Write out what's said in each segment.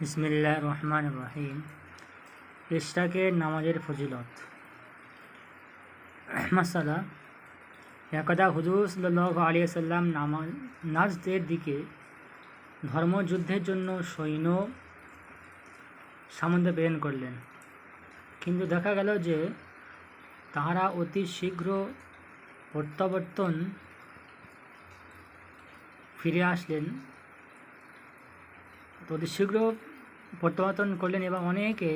বিসমিল্লাহ রহমান রহিম ইশরাকের নামাজের ফজিলত। মাসালা একদা হুজুর সাল্লাহ আলিয়া সাল্লাম নামাজ, নাজদের দিকে ধর্মযুদ্ধের জন্য সৈন্য সামন্ত প্রেরণ করলেন। কিন্তু দেখা গেল যে তাহারা অতি শীঘ্র প্রত্যাবর্তন ফিরে আসলেন। তো অতি শীঘ্র প্রত্যাবর্তন করলেন এবং অনেকে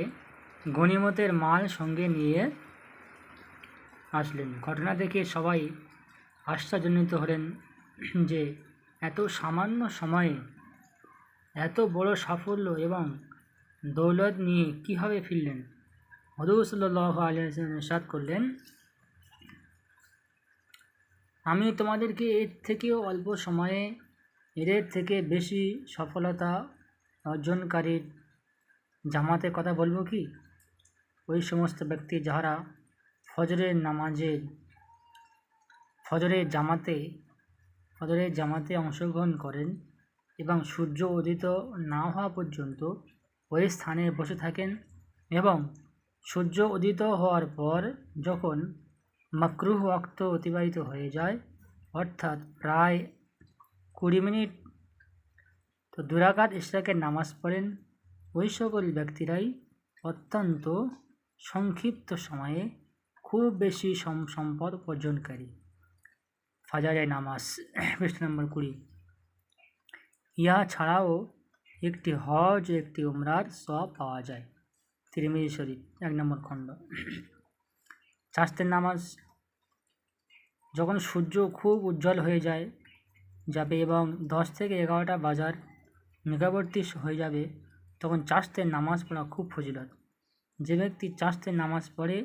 গণিমতের মাল সঙ্গে নিয়ে আসলেন। ঘটনা দেখে সবাই আশ্চর্যজনিত হলেন যে এত সামান্য সময়ে এত বড় সাফল্য এবং দৌলত নিয়ে কীভাবে ফিরলেন? হদুর সাল্লাহ আলিয়াদ করলেন, আমি তোমাদেরকে এর থেকেও অল্প সময়ে এদের থেকে বেশি সফলতা অর্জনকারীর জামাতের কথা বলব কি? ওই সমস্ত ব্যক্তি যাহারা ফজরের নামাজের, ফজরের জামাতে ফজরের জামাতে অংশগ্রহণ করেন এবং সূর্য উদিত না হওয়া পর্যন্ত ওই স্থানে বসে থাকেন এবং সূর্য উদিত হওয়ার পর যখন মাকরুহ ওয়াক্ত অতিবাহিত হয়ে যায়, অর্থাৎ প্রায় কুড়ি মিনিট তো দুরাকাত ইশরাকের নামাজ পড়েন। ওই সকল ব্যক্তিরাই অত্যন্ত সংক্ষিপ্ত সময়ে খুব বেশি সম, সম্পদ অর্জনকারী। ফাজারে নামাজ, পৃষ্ঠ নম্বর কুড়ি। ইহা ছাড়াও একটি হজ, একটি উমরার সব পাওয়া যায়। তিরিমিজি শরীফ, এক নম্বর খণ্ড। চাষতের নামাজ, যখন সূর্য খুব উজ্জ্বল হয়ে যায়, যাবে এবং দশ থেকে এগারোটা বাজার মেঘাবর্তী হয়ে যাবে, তখন চাষতের নামাজ পড়া খুব ফজিলত। যে ব্যক্তি চাষতের নামাজ পড়ে,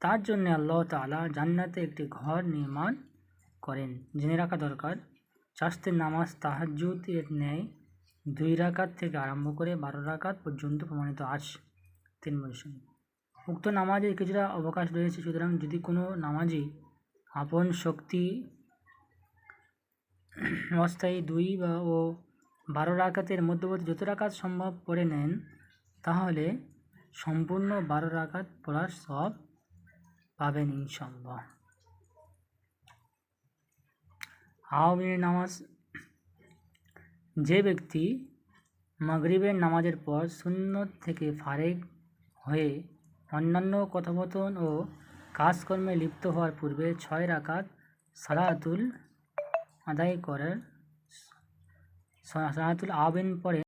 তার জন্য আল্লাহ তালা জান্নাতে একটি ঘর নির্মাণ করেন, জেনে রাখা দরকার। চাষতের নামাজ তাহাজুদের ন্যায় দুই রাকাত থেকে আরম্ভ করে বারো রাকাত পর্যন্ত প্রমাণিত আজ। তিন বছর উক্ত নামাজের কিছুটা অবকাশ রয়েছে, সুতরাং যদি কোনো নামাজি আপন শক্তি, অস্থায়ী দুই বা ও বারো রাকাতের মধ্যবর্তী যত রাকাত সম্ভব পড়ে নেন, তাহলে সম্পূর্ণ বারো রাকাত পড়ার সব পাবেন ইনশাল্লাহ আওয়ামীর নামাজ, যে ব্যক্তি মাগরিবের নামাজের পর শূন্য থেকে ফারেক হয়ে অন্যান্য কথোপকথন ও কাজকর্মে লিপ্ত হওয়ার পূর্বে ছয় রাকাত সালাতুল আদায় করার সালাতুল আবেন পরে